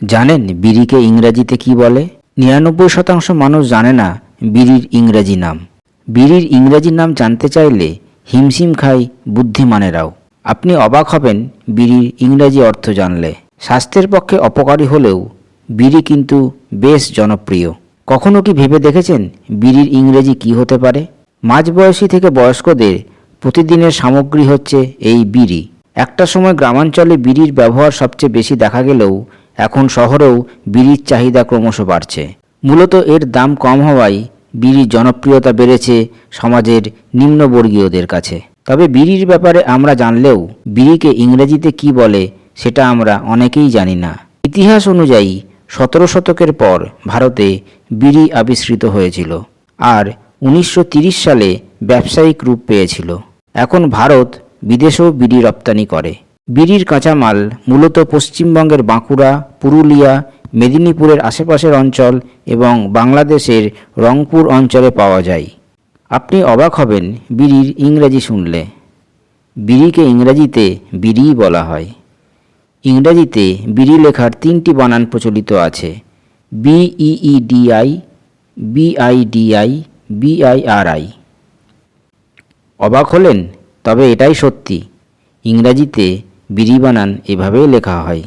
জানেন বিড়িকে ইংরাজিতে কি বলে? নিরানব্বই শতাংশ মানুষ জানে না বিড়ির ইংরাজি নাম। বিড়ির ইংরাজি নাম জানতে চাইলে হিমশিম খায় বুদ্ধিমানেরাও। আপনি অবাক হবেন বিড়ির ইংরাজি অর্থ জানলে। স্বাস্থ্যের পক্ষে অপকারী হলেও বিড়ি কিন্তু বেশ জনপ্রিয়। কখনো কি ভেবে দেখেছেন বিড়ির ইংরেজি কি হতে পারে? মাঝবয়সী থেকে বয়স্কদের প্রতিদিনের সামগ্রী হচ্ছে এই বিড়ি। একটা সময় গ্রামাঞ্চলে বিড়ির ব্যবহার সবচেয়ে বেশি দেখা গেলেও এখন শহরেও বিড়ির চাহিদা ক্রমশ বাড়ছে। মূলত এর দাম কম হওয়ায় বিড়ির জনপ্রিয়তা বেড়েছে সমাজের নিম্নবর্গীয়দের কাছে। তবে বিড়ির ব্যাপারে আমরা জানলেও বিড়িকে ইংরেজিতে কি বলে সেটা আমরা অনেকেই জানি না। ইতিহাস অনুযায়ী সতেরো শতকের পর ভারতে বিড়ি আবিষ্কৃত হয়েছিল আর উনিশশো সালে ব্যবসায়িক রূপ পেয়েছিল। এখন ভারত বিদেশেও বিড়ি রপ্তানি করে। বিড়ির কাঁচামাল, মূলত পশ্চিমবঙ্গের বাঁকুড়া, পুরুলিয়া, মেদিনীপুরের আশেপাশের অঞ্চল এবং বাংলাদেশের রংপুর অঞ্চলে পাওয়া যায়। আপনি অবাক হবেন বিড়ির ইংরেজি শুনলে। বিড়িকে ইংরেজিতে বিড়িই বলা হয়। ইংরেজিতে বিড়ি লেখার তিনটি বানান প্রচলিত আছে। বিইডিআই বিআইডিআই, বিআইআরআই। অবাক হলেন? তবে এটাই সত্যি। ইংরাজিতে বিড়ি বানান এভাবেই লেখা হয়।